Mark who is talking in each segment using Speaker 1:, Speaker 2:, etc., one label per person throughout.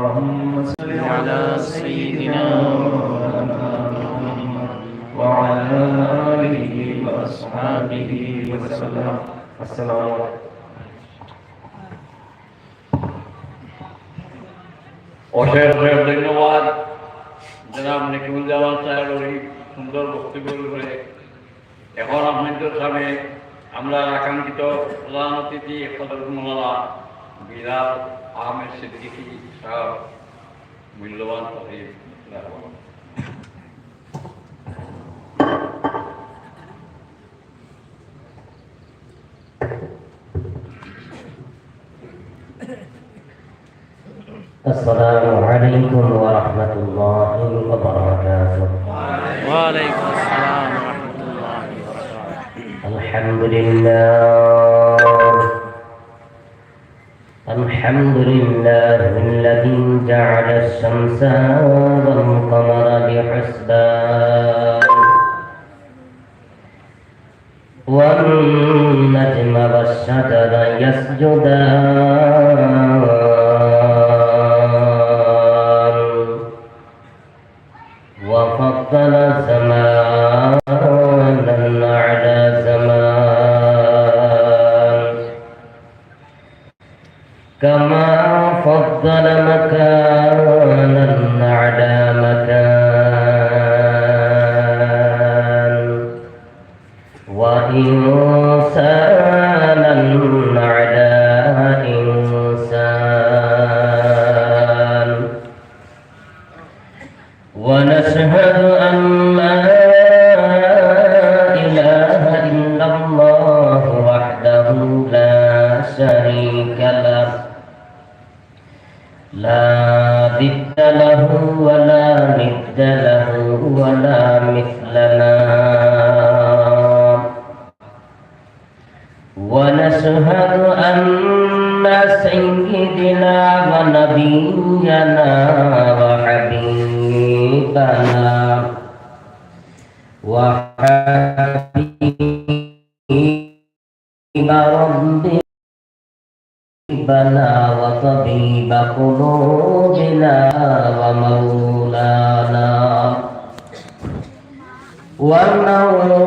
Speaker 1: اللهم صل على سيدنا محمد وعلى آله وأصحابه وسلم السلام عليكم
Speaker 2: অশেষ অশেষ ধন্যবাদ জনাব নিকিমুজ্জামান সাহেবের এই সুন্দর বক্তব্য করে এখন আপনাদের সামনে আমরা আকাঙ্ক্ষিত প্রধান অতিথি সদরমলা বিলাল আহমেদ সিদ্দিকী সাহেব মূল্যবান তহিদ রাখবেন
Speaker 3: السلام عليكم ورحمة الله وبركاته
Speaker 4: وعليكم السلام ورحمة الله وبركاته
Speaker 3: الحمد لله الحمد لله الذي جعل الشمس والقمر بحسبان. والنجم والشجر يسجدان. وفضل زمانا ونشهد أن سيدنا ونبينا وحبيبنا وحبيب ربنا وطبيب قلوبنا ومولانا ومولانا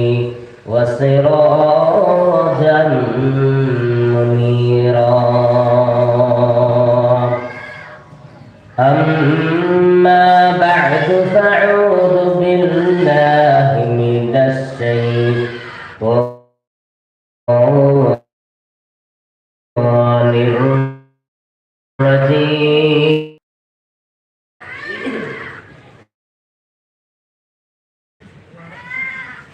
Speaker 3: وسراجا منيرا. أما بعد فأعوذ بالله من الشيطان الرجيم.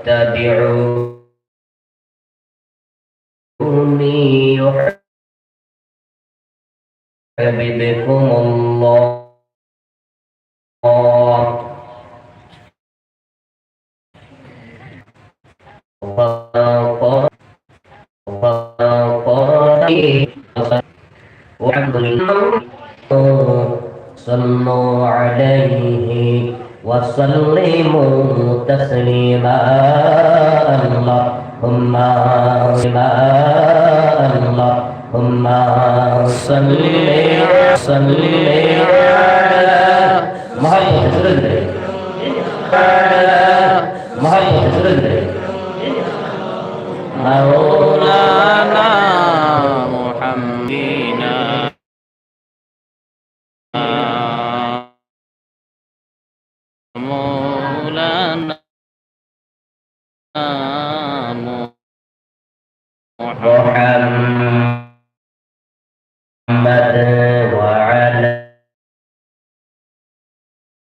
Speaker 3: فاتبعوني يحببكم الله صلوا عليه وسلموا تسليما اللهم اللهم صل صل على محمد محمد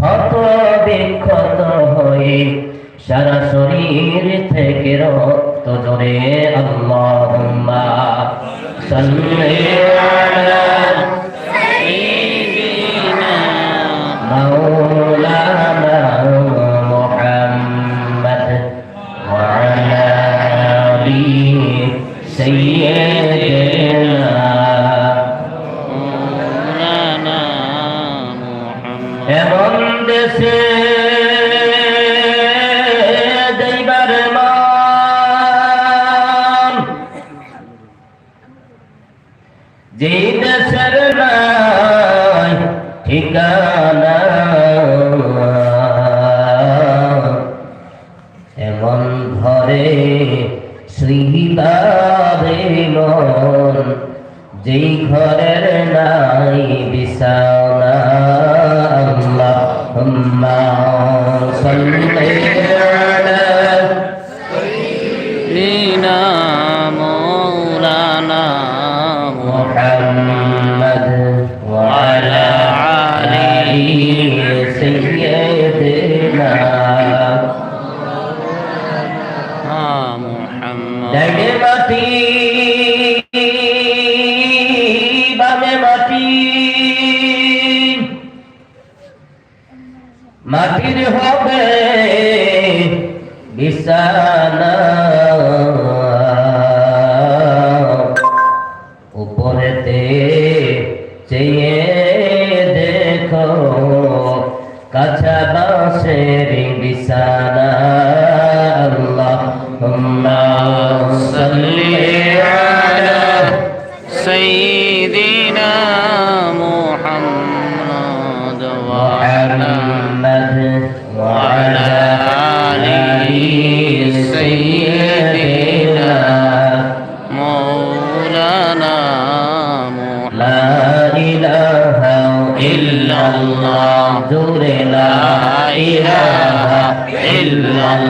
Speaker 3: ক্ষত বিক্ষত হয়ে সারা শরীর থেকে রক্ত জরে আল্লাহুম্মা সাল্লি আলা সাইয়্যিদিনা মাওলানা মুহাম্মদ ওয়া আলা وعلى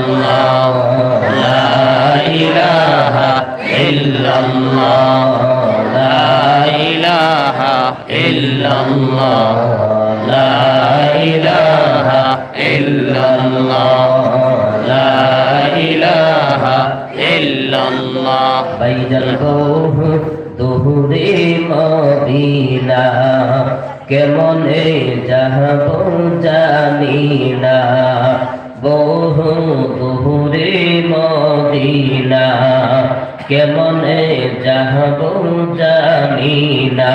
Speaker 3: illallah la ilaha illallah la ilaha illallah la ilaha illallah la ilaha illallah baydal bawh দুহুরে মদিনা কেমনে যাহব জানি না বহু দুহুরে মদিনা কেমনে যাহব জানি না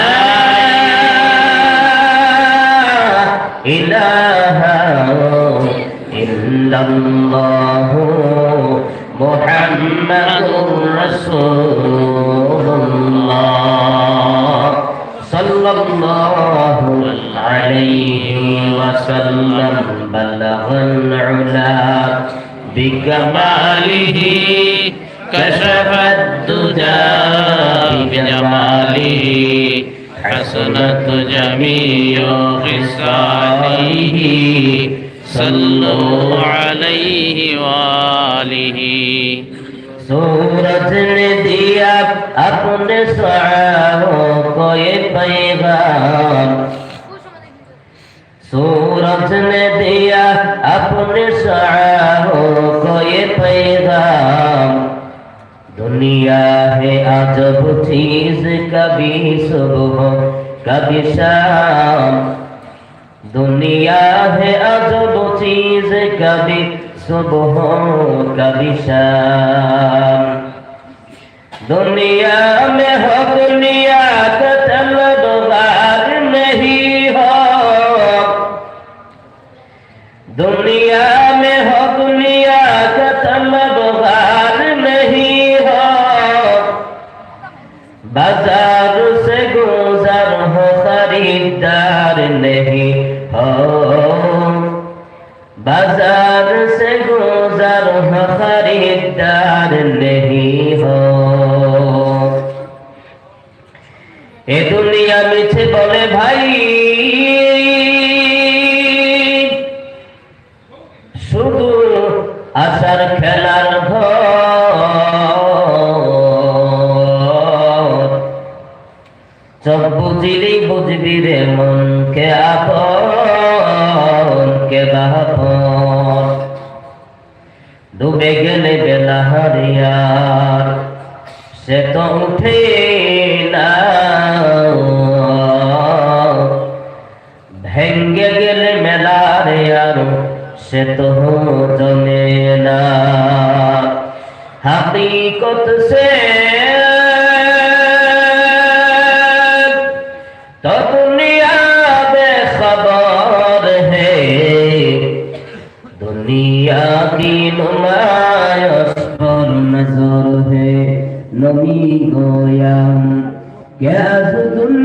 Speaker 3: محمد رسول الله صلى الله عليه وسلم. بلغ العلا بكماله كشف الدجى بجماله
Speaker 4: حسنت جميع خصاله صلوا عليه وآله
Speaker 3: सूरज ने दिया अपने सहारों को ये पैगाम सूरज ने दिया अपने सहारों को ये पैगाम दुनिया है अजब चीज कभी सुबह कभी शाम दुनिया है अजब चीज कभी الصبح كبشام دنیا میں ہو دنیا تو تلوار میں ہی ہو دنیا میں ہو دنیا تو تلوار میں ہی ہو بازار سے گزر ہو خریدار نہیں ہو بازار খেলার চোখ বুঝিলেই বুঝবি রে মন কে আপন কে বাপন ডুবে গেলে বেলা হারিয়ার, সে তো উঠে না ভেঙ্গে গেলে মেলারে আর সে তো জমে না। হাকিকত সে নজর হে। নমি গোয়াম কে दुनिया